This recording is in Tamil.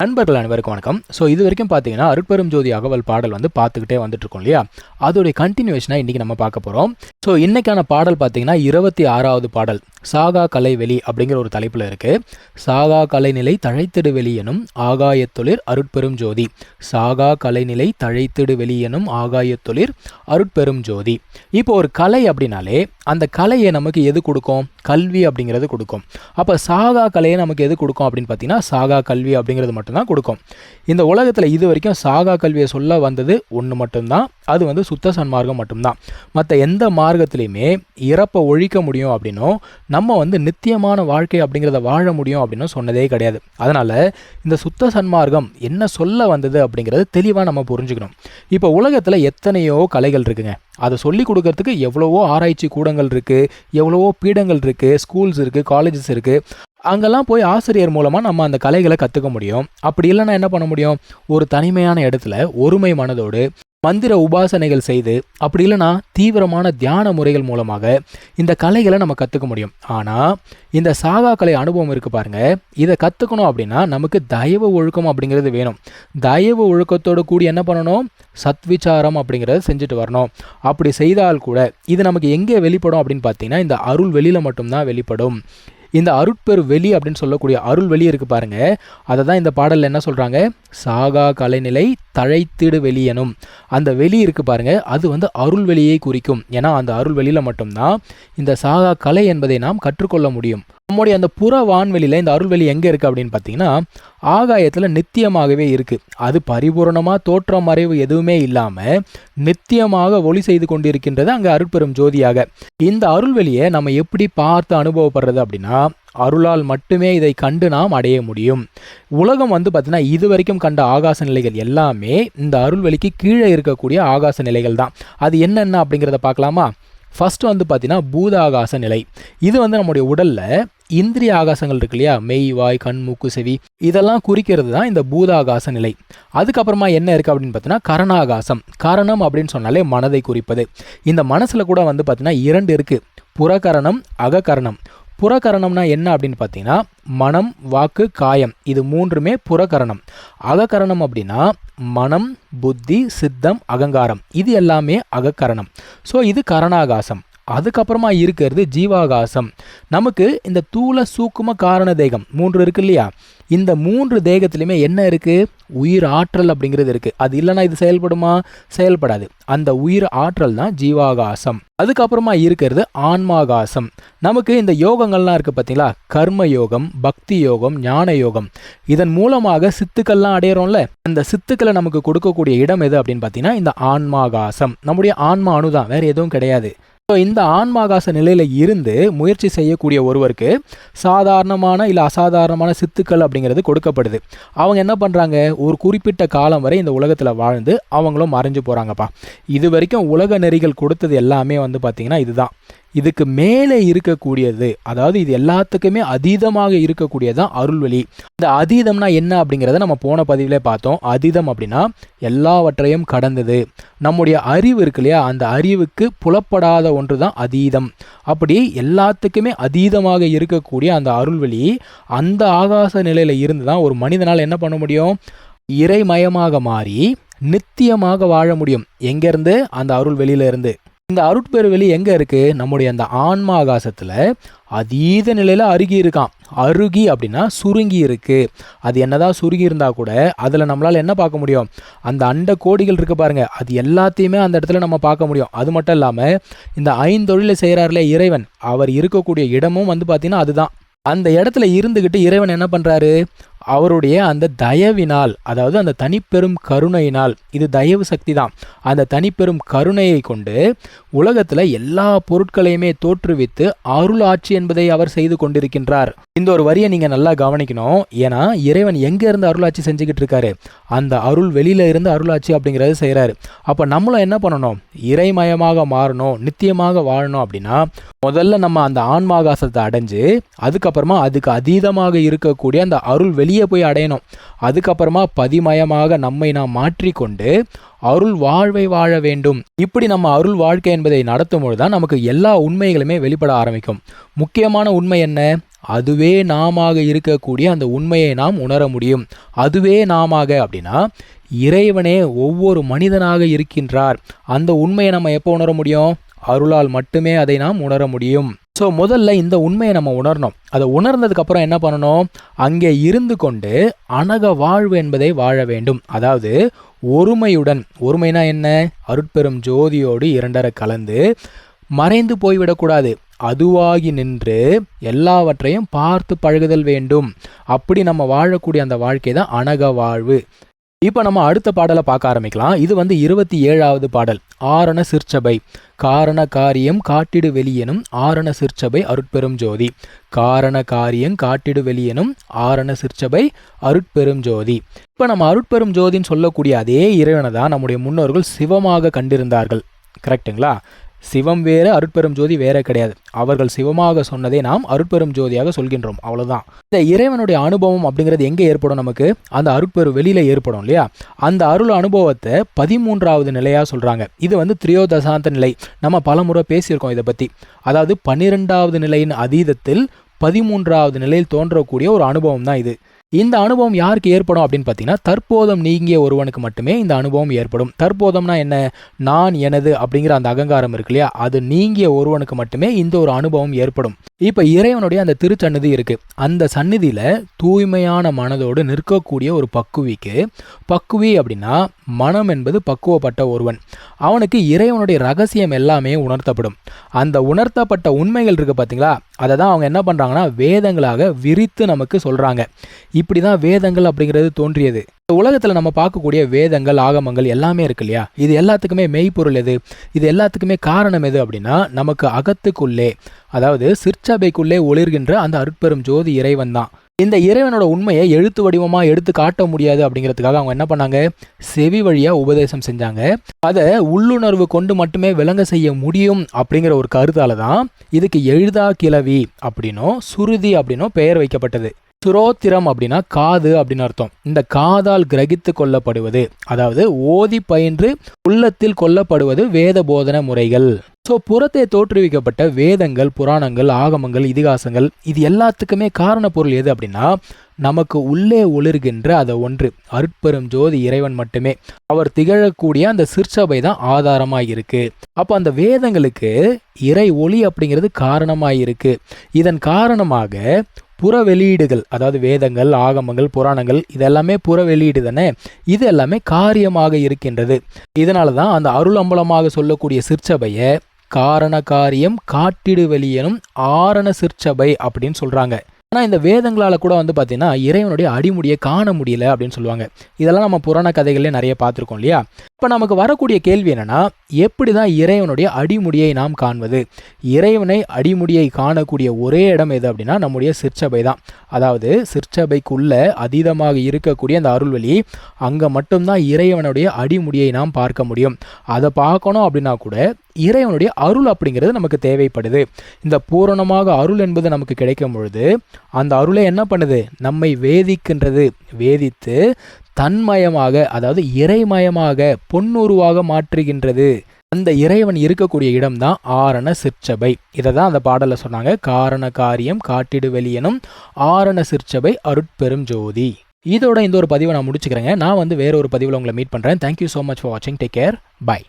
நண்பர்கள் அனைவருக்கும் வணக்கம். ஸோ இது வரைக்கும் பார்த்தீங்கன்னா அருட்பெரும் ஜோதி அகவல் பாடல் வந்து பார்த்துக்கிட்டே வந்துட்டு இருக்கோம் இல்லையா? அதோடைய கண்டினியூஷனாக இன்றைக்கி நம்ம பார்க்க போகிறோம் ஸோ இன்னைக்கான பாடல் பார்த்தீங்கன்னா இருபத்தி ஆறாவது பாடல் சாகா கலை வெளி அப்படிங்கிற ஒரு தலைப்பில் இருக்குது சாகா கலைநிலை தழைத்திடு வெளி எனும் ஆகாயத்தொழிர் அருட்பெரும் ஜோதி. சாகா கலைநிலை தழைத்திடு வெளி எனும் ஆகாயத்தொழிர் அருட்பெரும் ஜோதி. இப்போ ஒரு கலை அப்படின்னாலே அந்த கலையை நமக்கு எது கொடுக்கும்? கல்வி அப்படிங்கிறது கொடுக்கும். அப்போ சாகா கலையை நமக்கு எது கொடுக்கும் அப்படின்னு பார்த்தீங்கன்னா சாகா கல்வி அப்படிங்கிறது மட்டும் மட்டும்தான் கொடுக்கும். இந்த உலகத்தில் இது வரைக்கும் சாகா கல்வியை சொல்ல வந்தது ஒன்று மட்டும்தான் அது வந்து சுத்த சன்மார்க்கம் மட்டும்தான். மற்ற எந்த மார்க்கத்திலையுமே இறப்பை ஒழிக்க முடியும் அப்படின்னும் நம்ம வந்து நித்தியமான வாழ்க்கை அப்படிங்கிறத வாழ முடியும் அப்படின்னு சொன்னதே கிடையாது. அதனால் இந்த சுத்த சன்மார்க்கம் என்ன சொல்ல வந்தது அப்படிங்கிறது தெளிவாக நம்ம புரிஞ்சுக்கணும். இப்போ உலகத்தில் எத்தனையோ கலைகள் இருக்குங்க. அதை சொல்லி கொடுக்கறதுக்கு எவ்வளவோ ஆராய்ச்சி கூடங்கள் இருக்குது எவ்வளவோ பீடங்கள் இருக்குது ஸ்கூல்ஸ் இருக்குது காலேஜஸ் இருக்குது அங்கெல்லாம் போய் ஆசிரியர் மூலமாக நம்ம அந்த கலைகளை கற்றுக்க முடியும். அப்படி இல்லைன்னா என்ன பண்ண முடியும்? ஒரு தனிமையான இடத்துல ஒருமை மனதோடு மந்திர உபாசனைகள் செய்து அப்படி இல்லைன்னா தீவிரமான தியான முறைகள் மூலமாக இந்த கலைகளை நம்ம கற்றுக்க முடியும். ஆனால் இந்த சாகா கலை அனுபவம் இருக்குது பாருங்க. இதை கற்றுக்கணும் அப்படின்னா நமக்கு தயவு ஒழுக்கம் அப்படிங்கிறது வேணும். தயவு ஒழுக்கத்தோடு கூடி என்ன பண்ணணும்? சத்விச்சாரம் அப்படிங்கிறத செஞ்சுட்டு வரணும். அப்படி செய்தால் கூட இது நமக்கு எங்கே வெளிப்படும் அப்படின்னு பார்த்தீங்கன்னா இந்த அருள் வெளியில் மட்டும்தான் வெளிப்படும். இந்த அருட்பெரு வெளி அப்படின்னு சொல்லக்கூடிய அருள் வெளி இருக்குது பாருங்க. அதை தான் இந்த பாடலில் என்ன சொல்கிறாங்க சாகா கலைநிலை தழைத்திடு வெளியனும் அந்த வெளி இருக்கு பாருங்க அது வந்து அருள் வெளியை குறிக்கும். ஏன்னா அந்த அருள் வெளியில் மட்டும்தான் இந்த சாகா கலை என்பதை நாம் கற்றுக்கொள்ள முடியும். நம்முடைய அந்த புற வான்வெளியில் இந்த அருள்வெளி எங்கே இருக்குது அப்படின்னு பார்த்தீங்கன்னா ஆகாயத்தில் நித்தியமாகவே இருக்குது அது பரிபூரணமாக தோற்றம் மறைவு எதுவுமே இல்லாமல் நித்தியமாக ஒளி செய்து கொண்டிருக்கின்றது அங்கே அருட்பெரும் ஜோதியாக. இந்த அருள்வெளியை நம்ம எப்படி பார்த்து அனுபவப்படுறது அப்படின்னா அருளால் மட்டுமே இதை கண்டு நாம் அடைய முடியும். உலகம் வந்து பார்த்தீங்கன்னா இது வரைக்கும் கண்ட ஆகாச நிலைகள் எல்லாமே இந்த அருள்வெளிக்கு கீழே இருக்கக்கூடிய ஆகாச நிலைகள் தான். அது என்னென்ன அப்படிங்கிறத பார்க்கலாமா? ஃபஸ்ட்டு வந்து பார்த்தீங்கன்னா பூதாகாச நிலை. இது வந்து நம்முடைய உடலில் இந்திரிய ஆகாசங்கள் இருக்கு இல்லையா? மெய் வாய் கண் மூக்கு செவி இதெல்லாம் குறிக்கிறது தான் இந்த பூதாகாச நிலை. அதுக்கப்புறமா என்ன இருக்குது அப்படின்னு பார்த்தீங்கன்னா கரணாகாசம். கரணம் அப்படின்னு சொன்னாலே மனதை குறிப்பது. இந்த மனசில் கூட வந்து பார்த்தீங்கன்னா இரண்டு இருக்குது புறக்கரணம் அகக்கரணம். புறக்கரணம்னா என்ன அப்படின்னு பார்த்தீங்கன்னா மனம் வாக்கு காயம். இது மூன்றுமே புறக்கரணம் அகக்கரணம் அப்படின்னா மனம் புத்தி சித்தம் அகங்காரம். இது எல்லாமே அகக்கரணம். ஸோ இது கரணாகாசம். அதுக்கப்புறமா இருக்கிறது ஜீவாகாசம். நமக்கு இந்த தூள சூக்கும காரண தேகம் மூன்று இருக்கு இல்லையா? இந்த மூன்று தேகத்துலையுமே என்ன இருக்குது உயிர் ஆற்றல் அப்படிங்கிறது இருக்குது அது இல்லைன்னா இது செயல்படுமா? செயல்படாது. அந்த உயிர் ஆற்றல் தான் ஜீவாகாசம். அதுக்கப்புறமா இருக்கிறது ஆன்மாகாசம். நமக்கு இந்த யோகங்கள்லாம் இருக்குது பார்த்தீங்களா? கர்ம யோகம் பக்தி யோகம் ஞான யோகம். இதன் மூலமாக சித்துக்கள்லாம் அடையிறோம்ல? அந்த சித்துக்களை நமக்கு கொடுக்கக்கூடிய இடம் எது அப்படின்னு பார்த்தீங்கன்னா இந்த ஆன்மாகாசம். நம்முடைய ஆன்மா அணுதான். வேறு எதுவும் கிடையாது. ஸோ இந்த ஆன்மாகாச நிலையில் இருந்து முயற்சி செய்யக்கூடிய ஒருவருக்கு சாதாரணமான இல்லை அசாதாரணமான சித்துக்கள் அப்படிங்கிறது கொடுக்கப்படுது. அவங்க என்ன பண்ணுறாங்க ஒரு குறிப்பிட்ட காலம் வரை இந்த உலகத்தில் வாழ்ந்து அவங்களும் மறைஞ்சு போகிறாங்கப்பா இது வரைக்கும் உலக நெறிகள் கொடுத்தது எல்லாமே வந்து பார்த்திங்கன்னா இதுதான். இதுக்கு மேலே இருக்கக்கூடியது அதாவது இது எல்லாத்துக்குமே அதீதமாக இருக்கக்கூடியதான் அருள்வெளி. இந்த அதீதம்னா என்ன அப்படிங்கிறத நம்ம போன பதிவிலே பார்த்தோம். அதீதம் அப்படின்னா எல்லாவற்றையும் கடந்தது. நம்முடைய அறிவு இருக்கு இல்லையா? அந்த அறிவுக்கு புலப்படாத ஒன்று தான் அதீதம். அப்படி எல்லாத்துக்குமே அதீதமாக இருக்கக்கூடிய அந்த அருள்வெளி அந்த ஆகாச நிலையில் இருந்து தான் ஒரு மனிதனால் என்ன பண்ண முடியும்? இறைமயமாக மாறி நித்தியமாக வாழ முடியும். எங்கேருந்து? அந்த அருள் வெளியில இருந்து இந்த அருட்பெருவெளி எங்கே இருக்குது நம்முடைய அந்த ஆன்மா ஆகாசத்தில் அதீத நிலையில் அருகி இருக்கான் அருகி அப்படின்னா சுருங்கி இருக்குது அது என்னதான் சுருங்கி இருந்தால் கூட அதில் நம்மளால் என்ன பார்க்க முடியும்? அந்த அண்ட கோடிகள் இருக்குது பாருங்கள் அது எல்லாத்தையுமே அந்த இடத்துல நம்ம பார்க்க முடியும். அது மட்டும் இல்லாமல் இந்த ஐந்தொழிலை செய்கிறார்களே இறைவன். அவர் இருக்கக்கூடிய இடமும் வந்து பார்த்திங்கன்னா அதுதான். அந்த இடத்துல இருந்துக்கிட்டு இறைவன் என்ன பண்ணுறாரு அவருடைய அந்த தயவினால் அதாவது அந்த தனிப்பெரும் கருணையினால் இது தயவு சக்தி தான். அந்த தனிப்பெரும் கருணையை கொண்டு உலகத்தில் எல்லா பொருட்களையுமே தோற்றுவித்து அருள் ஆட்சி என்பதை அவர் செய்து கொண்டிருக்கின்றார். இந்த ஒரு வரியை நீங்கள் நல்லா கவனிக்கணும். ஏன்னா இறைவன் எங்கே இருந்து அருளாட்சி செஞ்சுக்கிட்டு இருக்காரு? அந்த அருள் வெளியில இருந்து அருளாட்சி அப்படிங்கிறது செய்கிறாரு அப்போ நம்மளும் என்ன பண்ணணும்? இறைமயமாக மாறணும் நித்தியமாக வாழணும் அப்படின்னா முதல்ல நம்ம அந்த ஆன்மாகாசத்தை அடைஞ்சு அதுக்கப்புறமா அதுக்கு அதீதமாக இருக்கக்கூடிய அந்த அருள் வெளி வெளியே போய் அடையணும். அதுக்கப்புறமா பதிமயமாக நம்மை நாம் மாற்றிக்கொண்டு அருள் வாழ்வை வாழ வேண்டும். இப்படி நம்ம அருள் வாழ்க்கை என்பதை நடத்தும் பொழுது தான் நமக்கு எல்லா உண்மைகளுமே வெளிப்பட ஆரம்பிக்கும். முக்கியமான உண்மை என்ன? அதுவே நாமாக இருக்கக்கூடிய அந்த உண்மையை நாம் உணர முடியும். அதுவே நாமாக அப்படின்னா இறைவனே ஒவ்வொரு மனிதனாக இருக்கின்றார். அந்த உண்மையை நம்ம எப்போ உணர முடியும்? அருளால் மட்டுமே அதை நாம் உணர முடியும். ஸோ முதல்ல இந்த உண்மையை நம்ம உணரணும். அதை உணர்ந்ததுக்கு அப்புறம் என்ன பண்ணணும்? அங்கே இருந்து கொண்டு அனக வாழ்வு என்பதை வாழ வேண்டும். அதாவது ஒருமையுடன் ஒருமைனா என்ன? அருட்பெரும் ஜோதியோடு இரண்டரை கலந்து மறைந்து போய்விடக்கூடாது. அதுவாகி நின்று எல்லாவற்றையும் பார்த்து பழகுதல் வேண்டும். அப்படி நம்ம வாழக்கூடிய அந்த வாழ்க்கை தான் அனக வாழ்வு. இப்போ நம்ம அடுத்த பாடலை பார்க்க ஆரம்பிக்கலாம். இது வந்து இருபத்தி ஏழாவது பாடல். ஆரண சிற்சபை. காரண காரியம் காட்டிடு வெளியெனும் ஆரண சிற்சபை அருட்பெரும் ஜோதி. காரண காரியம் காட்டிடு வெளியெனும் ஆரண சிற்சபை அருட்பெரும் ஜோதி. இப்போ நம்ம அருட்பெரும் ஜோதின்னு சொல்லக்கூடிய அதே இறைவனை தான் நம்முடைய முன்னோர்கள் சிவமாக கண்டிருந்தார்கள். கரெக்டுங்களா சிவம் வேற அருட்பெரும் ஜோதி வேற கிடையாது. அவர்கள் சிவமாக சொன்னதை நாம் அருட்பெரும் ஜோதியாக சொல்கின்றோம். அவ்வளோதான் இந்த இறைவனுடைய அனுபவம் அப்படிங்கிறது எங்கே ஏற்படும் நமக்கு? அந்த அருட்பெரு வெளியில் ஏற்படும் இல்லையா? அந்த அருள் அனுபவத்தை பதிமூன்றாவது நிலையாக சொல்கிறாங்க இது வந்து திரியோதசாந்த நிலை. நம்ம பல முறை பேசியிருக்கோம் இதை பற்றி அதாவது பன்னிரெண்டாவது நிலையின் அதீதத்தில் பதிமூன்றாவது நிலையில் தோன்றக்கூடிய ஒரு அனுபவம் தான் இது. இந்த அனுபவம் யாருக்கு ஏற்படும் அப்படின்னு பார்த்தீங்கன்னா தற்போதம் நீங்கிய ஒருவனுக்கு மட்டுமே இந்த அனுபவம் ஏற்படும். தற்போதம்னா என்ன? நான் எனது அப்படிங்கிற அந்த அகங்காரம் இருக்கு இல்லையா? அது நீங்கிய ஒருவனுக்கு மட்டுமே இந்த ஒரு அனுபவம் ஏற்படும். இப்போ இறைவனுடைய அந்த திருச்சந்நிதி இருக்குது அந்த சந்நிதியில் தூய்மையான மனதோடு நிற்கக்கூடிய ஒரு பக்குவிக்கு பக்குவி அப்படின்னா மனம் என்பது பக்குவப்பட்ட ஒருவன். அவனுக்கு இறைவனுடைய ரகசியம் எல்லாமே உணர்த்தப்படும். அந்த உணர்த்தப்பட்ட உண்மைகள் இருக்குது பார்த்தீங்களா அதை தான் அவங்க என்ன பண்ணுறாங்கன்னா வேதங்களாக விரித்து நமக்கு சொல்கிறாங்க இப்படி தான் வேதங்கள் அப்படிங்கிறது தோன்றியது. உலகத்தில் நம்ம பார்க்கக்கூடிய வேதங்கள் ஆகமங்கள் எல்லாமே இருக்கு இல்லையா? இது எல்லாத்துக்குமே மெய்ப்பொருள் எது? இது எல்லாத்துக்குமே காரணம் எது அப்படின்னா நமக்கு அகத்துக்குள்ளே அதாவது சிற்சபைக்குள்ளே ஒளிர்கின்ற அந்த அருட்பெரும் ஜோதி இறைவன் தான். இந்த இறைவனோட உண்மையை எழுத்து வடிவமாக எடுத்து காட்ட முடியாது அப்படிங்கிறதுக்காக அவங்க என்ன பண்ணாங்க? செவி வழியாக உபதேசம் செஞ்சாங்க. அதை உள்ளுணர்வு கொண்டு மட்டுமே விளங்க செய்ய முடியும் அப்படிங்கிற ஒரு கருத்தால தான் இதுக்கு எழுதா கிளவி அப்படின்னும் சுருதி அப்படின்னும் பெயர் வைக்கப்பட்டது. சுரோத்திரம் அப்படின்னா காது அப்படின்னு அர்த்தம். இந்த காதால் கிரகித்து கொள்ளப்படுவது அதாவது ஓதி பயின்று உள்ளத்தில் கொல்லப்படுவது வேத போதன முறைகள். ஸோ புறத்தை தோற்றுவிக்கப்பட்ட வேதங்கள் புராணங்கள் ஆகமங்கள் இதிகாசங்கள் இது எல்லாத்துக்குமே காரண பொருள் எது அப்படின்னா நமக்கு உள்ளே ஒளிர்கின்ற அதை ஒன்று அருட்பெரும் ஜோதி இறைவன் மட்டுமே. அவர் திகழக்கூடிய அந்த சிற்சபை தான் ஆதாரமாக இருக்கு அப்போ அந்த வேதங்களுக்கு இறை ஒளி அப்படிங்கிறது காரணமாக இருக்கு இதன் காரணமாக புற வெளியீடுகள் அதாவது வேதங்கள் ஆகமங்கள் புராணங்கள் இதெல்லாமே புற வெளியீடு தானே? இது எல்லாமே காரியமாக இருக்கின்றது. இதனால தான் அந்த அருள் அம்பலமாக சொல்லக்கூடிய சிற்சபையை காரண காரியம் காட்டிடு வெளியனும் ஆரண சிற்சபை அப்படின்னு சொல்கிறாங்க ஆனால் இந்த வேதங்களால் கூட வந்து பார்த்தீங்கன்னா இறைவனுடைய அடிமுடியை காண முடியல அப்படின்னு சொல்லுவாங்க. இதெல்லாம் நம்ம புராண கதைகள்லேயே நிறைய பார்த்துருக்கோம் இல்லையா? இப்போ நமக்கு வரக்கூடிய கேள்வி என்னன்னா எப்படி தான் இறைவனுடைய அடிமுடியை நாம் காண்பது? இறைவனை அடிமுடியை காணக்கூடிய ஒரே இடம் எது அப்படின்னா நம்முடைய சிற்சபை தான் அதாவது சிற்சபைக்குள்ள அதீதமாக இருக்கக்கூடிய அந்த அருள்வெளி அங்கே மட்டும்தான் இறைவனுடைய அடிமுடியை நாம் பார்க்க முடியும். அதை பார்க்கணும் அப்படின்னா கூட இறைவனுடைய அருள் அப்படிங்கிறது நமக்கு தேவைப்படுது. இந்த பூரணமாக அருள் என்பது நமக்கு கிடைக்கும் பொழுது அந்த அருளை என்ன பண்ணுது? நம்மை வேதிக்கின்றது. வேதித்து தன்மயமாக அதாவது இறைமயமாக பொன்னுருவாக மாற்றுகின்றது. அந்த இறைவன் இருக்கக்கூடிய இடம்தான் ஆரண சிற்சபை. இதை தான் அந்த பாடலில் சொன்னாங்க. காரண காரியம் காட்டிடு வெளியனும் ஆரண சிற்சபை அருட்பெரும் ஜோதி. இதோட இந்த ஒரு பதிவை நான் முடிச்சுக்கிறேங்க. நான் வந்து வேற ஒரு பதிவில் உங்களை மீட் பண்ணுறேன் thank you so much for வாட்சிங் டேக் கேர் பை